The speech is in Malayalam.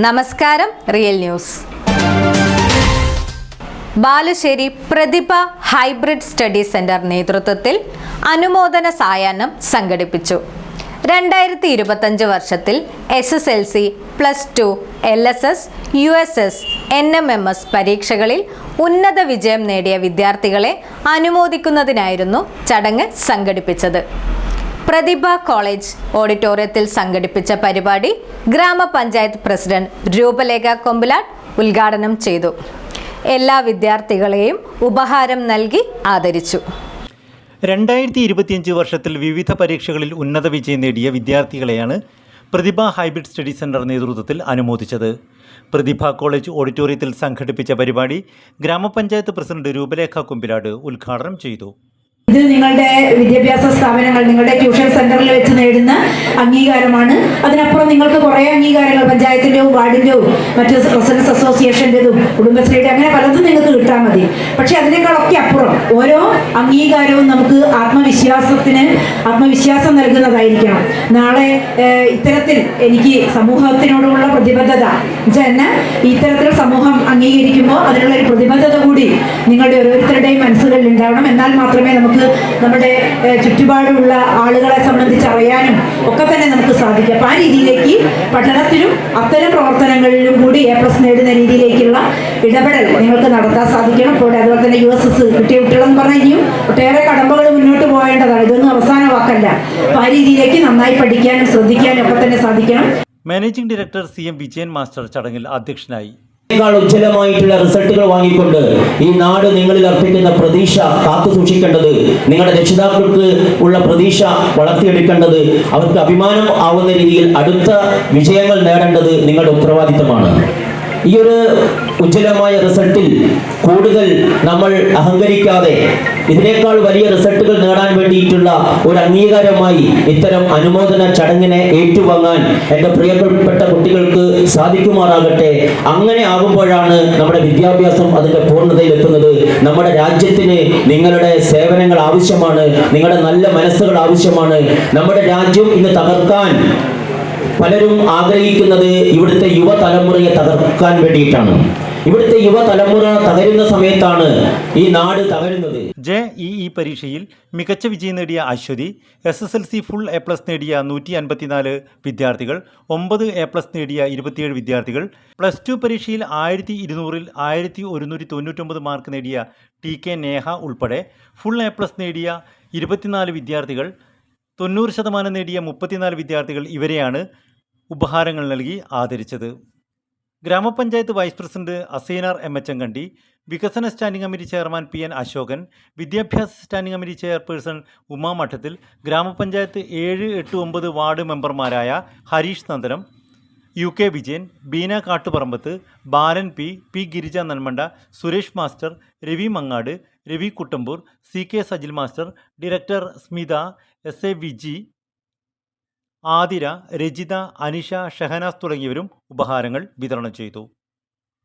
നമസ്കാരം real news. Balussery Prathibha hybrid study centre നേതൃത്വത്തിൽ അനുമോദന സായാഹ്നം സംഘടിപ്പിച്ചു. രണ്ടായിരത്തി ഇരുപത്തഞ്ച് വർഷത്തിൽ S S L C plus two L S S U S S N M M S പരീക്ഷകളിൽ ഉന്നത വിജയം നേടിയ വിദ്യാർത്ഥികളെ അനുമോദിക്കുന്നതിനായിരുന്നു ചടങ്ങ് സംഘടിപ്പിച്ചത്. പ്രതിഭ കോളേജ് ഓഡിറ്റോറിയത്തിൽ സംഘടിപ്പിച്ച പരിപാടി ഗ്രാമപഞ്ചായത്ത് പ്രസിഡന്റ് രൂപലേഖ കൊമ്പിലാട്ട് ഉദ്ഘാടനം ചെയ്തു. എല്ലാ വിദ്യാർത്ഥികളെയും ഉപഹാരം നൽകി ആദരിച്ചു. രണ്ടായിരത്തി ഇരുപത്തിയഞ്ച് വർഷത്തിൽ വിവിധ പരീക്ഷകളിൽ ഉന്നത വിജയം നേടിയ വിദ്യാർത്ഥികളെയാണ് പ്രതിഭ ഹൈബ്രിഡ് സ്റ്റഡി സെന്റർ നേതൃത്വത്തിൽ അനുമോദിച്ചത്. പ്രതിഭ കോളേജ് ഓഡിറ്റോറിയത്തിൽ സംഘടിപ്പിച്ച പരിപാടി ഗ്രാമപഞ്ചായത്ത് പ്രസിഡന്റ് രൂപലേഖ കുമ്പിലാട് ഉദ്ഘാടനം ചെയ്തു. ഇത് നിങ്ങളുടെ വിദ്യാഭ്യാസ സ്ഥാപനങ്ങൾ നിങ്ങളുടെ ട്യൂഷൻ സെന്ററിൽ വെച്ച് നേടുന്ന അംഗീകാരമാണ്. അതിനപ്പുറം നിങ്ങൾക്ക് കുറേ അംഗീകാരങ്ങൾ പഞ്ചായത്തിന്റെയും വാർഡിന്റെയും മറ്റ് റെസിഡൻസ് അസോസിയേഷന്റെതും കുടുംബശ്രീയുടെ അങ്ങനെ പലതും നിങ്ങൾക്ക് കിട്ടാൻ മതി. പക്ഷെ അതിനേക്കാളൊക്കെ അപ്പുറം ഓരോ അംഗീകാരവും നമുക്ക് ആത്മവിശ്വാസത്തിന് ആത്മവിശ്വാസം നൽകുന്നതായിരിക്കണം. നാളെ ഇത്തരത്തിൽ എനിക്ക് സമൂഹത്തിനോടുള്ള പ്രതിബദ്ധത. എന്നുവെച്ചാൽ എന്നെ ഇത്തരത്തിൽ സമൂഹം അംഗീകരിക്കുമ്പോൾ അതിനുള്ള ഒരു പ്രതിബദ്ധത കൂടി നിങ്ങളുടെ ഓരോരുത്തരുടെയും മനസ്സുകളിൽ ഉണ്ടാവണം. എന്നാൽ മാത്രമേ നമുക്ക് നമ്മുടെ ഏഹ്, ചുറ്റുപാടുമുള്ള ആളുകളെ സംബന്ധിച്ച് അറിയാനും ഒക്കെ തന്നെ നമുക്ക് സാധിക്കും. അപ്പം ആ രീതിയിലേക്ക് പഠനത്തിലും അത്തരം പ്രവർത്തനങ്ങളിലും കൂടി എ പ്ലസ് നേടുന്ന രീതിയിലേക്കുള്ള ഇടപെടൽ നിങ്ങൾക്ക് നടത്താൻ സാധിക്കണം. അപ്പോൾ അതുപോലെ തന്നെ യു എസ് എസ് കിട്ടിയ കുട്ടികളെന്ന് പറഞ്ഞാൽ ഇനിയും ഒട്ടേറെ കടമ്പകൾ മുന്നോട്ട് പോകേണ്ടതാണ്. ഇതൊന്നും അവസാന വാക്കല്ല അപ്പം ആ രീതിയിലേക്ക് നന്നായി പഠിക്കാനും ശ്രദ്ധിക്കാനും ഒക്കെ തന്നെ സാധിക്കണം. Managing director C M Vijayan master ചടങ്ങിൽ അധ്യക്ഷനായി േക്കാൾ ഉജ്ജ്വലമായിട്ടുള്ള റിസൾട്ടുകൾ വാങ്ങിക്കൊണ്ട് ഈ നാട് നിങ്ങളിൽ അർപ്പിക്കുന്ന പ്രതീക്ഷ കാത്തു സൂക്ഷിക്കേണ്ടത് നിങ്ങളുടെ രക്ഷിതാക്കൾക്ക് ഉള്ള പ്രതീക്ഷ വളർത്തിയെടുക്കേണ്ടത് അവർക്ക് അഭിമാനം ആവുന്ന രീതിയിൽ അടുത്ത വിജയങ്ങൾ നേടേണ്ടത് നിങ്ങളുടെ ഉത്തരവാദിത്തമാണ്. ഈ ഒരു ഉജ്ജ്വലമായ റിസൾട്ടിൽ കൂടുതൽ നമ്മൾ അഹങ്കരിക്കാതെ ഇതിനേക്കാൾ വലിയ റിസൾട്ടുകൾ നേടാൻ വേണ്ടിയിട്ടുള്ള ഒരു അംഗീകാരമായി ഇത്തരം അനുമോദന ചടങ്ങിനെ ഏറ്റുവാങ്ങാൻ എന്റെ പ്രിയപ്പെട്ട കുട്ടികൾക്ക് സാധിക്കുമാറാകട്ടെ. അങ്ങനെ ആകുമ്പോഴാണ് നമ്മുടെ വിദ്യാഭ്യാസം അതിന്റെ പൂർണതയിൽ എത്തുന്നത് നമ്മുടെ രാജ്യത്തിന് നിങ്ങളുടെ സേവനങ്ങൾ ആവശ്യമാണ്. നിങ്ങളുടെ നല്ല മനസ്സുകൾ ആവശ്യമാണ്. നമ്മുടെ രാജ്യം ഇന്ന് തകർക്കാൻ പലരും ആഗ്രഹിക്കുന്നത് ഇവിടുത്തെ യുവതലമുറയെ തകർക്കാൻ വേണ്ടിയിട്ടാണ്. ഇവിടുത്തെ യുവതലമുറ തകരുന്ന സമയത്താണ് ഈ നാട് തകരുന്നത്. ജെ ഇ ഇ പരീക്ഷയിൽ മികച്ച വിജയം നേടിയ Aswathi S S L C full A plus നേടിയ നൂറ്റി അൻപത്തിനാല് വിദ്യാർത്ഥികൾ ഒമ്പത് എ പ്ലസ് നേടിയ ഇരുപത്തിയേഴ് വിദ്യാർത്ഥികൾ പ്ലസ് ടു പരീക്ഷയിൽ ആയിരത്തി ഇരുന്നൂറിൽ ആയിരത്തി ഒരുന്നൂറ്റി തൊണ്ണൂറ്റൊമ്പത് മാർക്ക് നേടിയ ടി കെ നേഹ ഉൾപ്പെടെ ഫുൾ എ പ്ലസ് നേടിയ ഇരുപത്തിനാല് വിദ്യാർത്ഥികൾ തൊണ്ണൂറ് ശതമാനം നേടിയ മുപ്പത്തിനാല് വിദ്യാർത്ഥികൾ ഇവരെയാണ് ഉപഹാരങ്ങൾ നൽകി ആദരിച്ചത്. ഗ്രാമപഞ്ചായത്ത് vice president Aseenar M H Enkandi വികസന standing committee chairman P N Ashokan വിദ്യാഭ്യാസ സ്റ്റാൻഡിംഗ് കമ്മിറ്റി ചെയർപേഴ്സൺ ഉമാ മഠത്തിൽ ഗ്രാമപഞ്ചായത്ത് ഏഴ് എട്ട് ഒമ്പത് വാർഡ് മെമ്പർമാരായ Harish Nandanam U K Vijayan Beena Kattuparambath Balan P P Girija Nanmanda Suresh master Ravi Mangad Ravi Kuttampoor C K Sajil master director Smitha S A Viji Athira Rajitha Anisha Shahanas തുടങ്ങിയവരും ഉപഹാരങ്ങൾ വിതരണം ചെയ്തു.